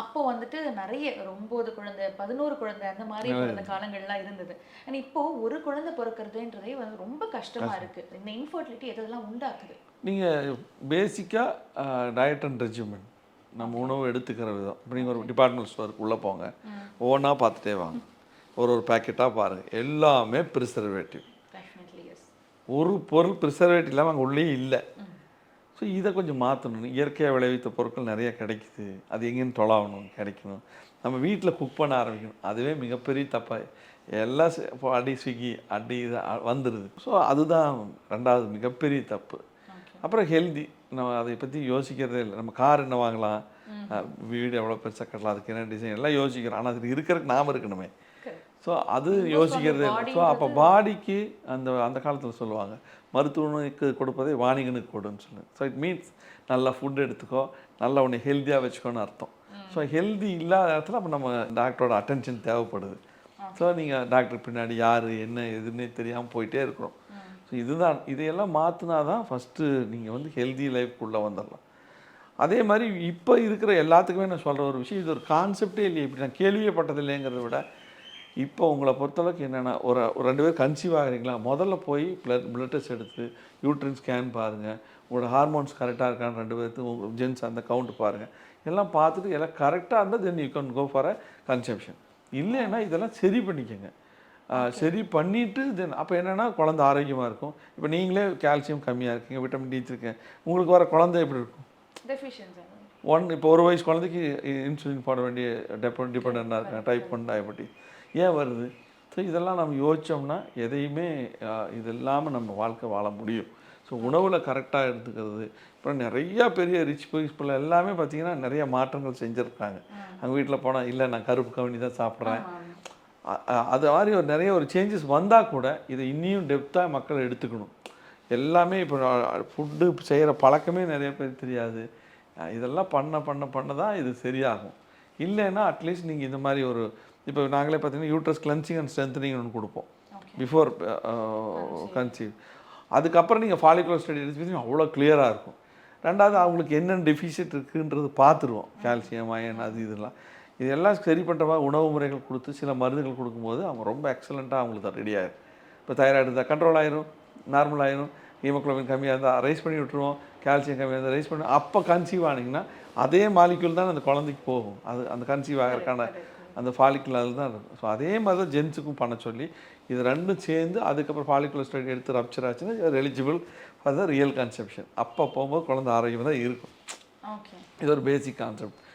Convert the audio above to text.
அப்போ வந்துட்டு நிறைய ஒரு ஒன்பது குழந்தை பதினோரு குழந்தை அந்த மாதிரி பிறந்த காலங்கள்லாம் இருந்தது. ஆனா இப்போ ஒரு குழந்தை பிறக்கிறதுன்றதே வந்து ரொம்ப கஷ்டமா இருக்கு. இந்த இன்ஃபர்டிலிட்டி எதெல்லாம் உண்டாக்குது? நீங்கள் பேசிக்காக டயட் அண்ட் ரெஜிமெண்ட் நம்ம உணவு எடுத்துக்கிற விதம் இப்போ நீங்கள் ஒரு டிபார்ட்மெண்ட் ஸ்டோருக்கு உள்ளே போங்க. ஒவ்வொன்றா பார்த்துட்டே வாங்க. ஒரு ஒரு பேக்கெட்டாக பாருங்கள் எல்லாமே ப்ரிசர்வேட்டிவ் ஒரு பொருள் ப்ரிசர்வேட்டிவ் இல்லாமல் அங்கே உள்ளே இல்லை. ஸோ இதை கொஞ்சம் மாற்றணும் இயற்கையாக விளைவித்த பொருட்கள் நிறைய கிடைக்குது. அது எங்கேன்னு தொலாவணும் கிடைக்கணும். நம்ம வீட்டில் குக் பண்ண ஆரம்பிக்கணும். அதுவே மிகப்பெரிய தப்பாக இப்போ அடி ஸ்விக்கி அடி இது வந்துடுது ஸோ அதுதான் ரெண்டாவது மிகப்பெரிய தப்பு. அப்புறம் ஹெல்தி. நம்ம அதை பற்றி யோசிக்கிறதே இல்லை. நம்ம கார் என்ன வாங்கலாம்? வீடு எவ்வளோ பெருசாக கட்டலாம்? அதுக்கு என்ன டிசைன் எல்லாம் யோசிக்கிறோம். ஆனால் அதுக்கு இருக்கிறதுக்கு நாம இருக்கணுமே. ஸோ அது யோசிக்கிறதே ஸோ அப்போ பாடிக்கு அந்த அந்த காலத்தில் சொல்லுவாங்க. மருத்துவனுக்கு கொடுப்பதை வாணிகனுக்கு கொடுன்னு சொல்லு. ஸோ இட் மீன்ஸ் நல்லா ஃபுட் எடுத்துக்கோ நல்லா உன்னை ஹெல்த்தியாக வச்சுக்கோன்னு அர்த்தம். ஸோ ஹெல்தி இல்லாத இடத்துல அப்போ நம்ம டாக்டரோட அட்டென்ஷன் தேவைப்படுது. ஸோ நீங்கள் டாக்டர் பின்னாடி யார் என்ன எதுன்னே தெரியாமல் போயிட்டே இருக்கிறோம். ஸோ இதுதான். இதையெல்லாம் மாற்றினா தான் ஃபஸ்ட்டு நீங்கள் வந்து ஹெல்தி லைஃப்குள்ளே வந்துடலாம். அதே மாதிரி இப்போ இருக்கிற எல்லாத்துக்குமே நான் சொல்கிற ஒரு விஷயம் இது ஒரு கான்செப்டே இல்லையே. இப்படி நான் கேள்விப்பட்டது இல்லைங்கிறத விட இப்போ உங்களை பொறுத்தளவுக்கு என்னென்னா ஒரு ரெண்டு பேர் கன்சீவ் ஆகுறீங்களா? முதல்ல போய் பிளட் பிளட் டெஸ்ட் எடுத்து யூட்ரின் ஸ்கேன் பாருங்கள் உங்களோட ஹார்மோன்ஸ் கரெக்டாக இருக்கான்னு ரெண்டு பேர்த்து உங்கள் ஜென்ஸ் அந்த கவுண்ட் பாருங்கள் எல்லாம் பார்த்துட்டு எல்லாம் கரெக்டாக இருந்தால் then you can go for a conception இல்லைன்னா இதெல்லாம் சரி பண்ணிக்கங்க. சரி பண்ணிவிட்டு தென் அப்போ என்னென்னா குழந்தை ஆரோக்கியமாக இருக்கும். இப்போ நீங்களே கால்சியம் கம்மியாக இருக்கீங்க விட்டமின் டி இருக்கேன் உங்களுக்கு வர குழந்தை எப்படி இருக்கும்? ஒன் இப்போ ஒரு வயசு குழந்தைக்கு இன்சுலின் போட வேண்டிய டெப டிபெண்டாக இருக்காங்க டைப் ஒன் டயபெட்டிஸ் ஏன் வருது? ஸோ இதெல்லாம் நம்ம யோசிச்சோம்னா எதையுமே இது இல்லாமல் நம்ம வாழ்க்கை வாழ முடியும். ஸோ உணவில் கரெக்டாக எடுத்துக்கிறது. அப்புறம் நிறையா பெரிய ரிச் பீப்புள் எல்லாமே பார்த்தீங்கன்னா நிறைய மாற்றங்கள் செஞ்சுருக்காங்க. அவங்க வீட்டில் போனால் இல்லை நான் கருப்பு கவனி தான் சாப்பிட்றேன். அது மாதிரி ஒரு நிறைய ஒரு சேஞ்சஸ் வந்தால் கூட இதை இன்னியும் டெப்த்தாக மக்கள் எடுத்துக்கணும். எல்லாமே இப்போ ஃபுட்டு செய்கிற பழக்கமே நிறைய பேர் தெரியாது. இதெல்லாம் பண்ண பண்ண பண்ண தான் இது சரியாகும். இல்லைன்னா அட்லீஸ்ட் நீங்கள் இந்த மாதிரி ஒரு இப்போ நாங்களே பார்த்தீங்கன்னா யூட்ரஸ் கிளன்சிங் அண்ட் ஸ்ட்ரென்தனிங் ஒன்று கொடுப்போம். பிஃபோர் கன்சீவ் அதுக்கப்புறம் நீங்கள் ஃபாலிகுலர் ஸ்டடி எடுத்து அவ்வளோ கிளியராக இருக்கும். ரெண்டாவது அவங்களுக்கு என்னென்ன டெஃபிஷிட் இருக்குன்றது பார்த்துருவோம். கால்சியம் அயன் அது இதெல்லாம். இதெல்லாம் சரி பண்ணுற மாதிரி உணவு முறைகள் கொடுத்து சில மருந்துகள் கொடுக்கும்போது அவங்க ரொம்ப எக்ஸலண்ட்டாக அவங்களுக்கு ரெடி ஆயிரும். இப்போ தைராய்டு இருந்தால் கண்ட்ரோல் ஆயிரும். நார்மல் ஆயிரும். ஹீமோக்ளோபின் கம்மியாக இருந்தால் ரைஸ் பண்ணி விட்டுருவோம். கால்சியம் கம்மியாக இருந்தால் ரைஸ் பண்ணி அப்போ கன்சீவ் ஆனீங்கன்னா அதே மாலிக்யூல் தான் அந்த குழந்தைக்கு போகும். அது அந்த கன்சீவ் ஆகிறதுக்கான அந்த ஃபாலிக்குலர் தான் இருக்கும். ஸோ அதே மாதிரி தான் ஜென்ஸுக்கும் பண்ண சொல்லி இது ரெண்டும் சேர்ந்து அதுக்கப்புறம் ஃபாலிகுலர் ஸ்டடி எடுத்து ரப்ச்சர் ஆச்சுன்னா eligible for the real conception அப்போ போகும்போது குழந்தை ஆரோக்கியமாக தான் இருக்கும். ஓகே இது ஒரு பேசிக் கான்செப்ட்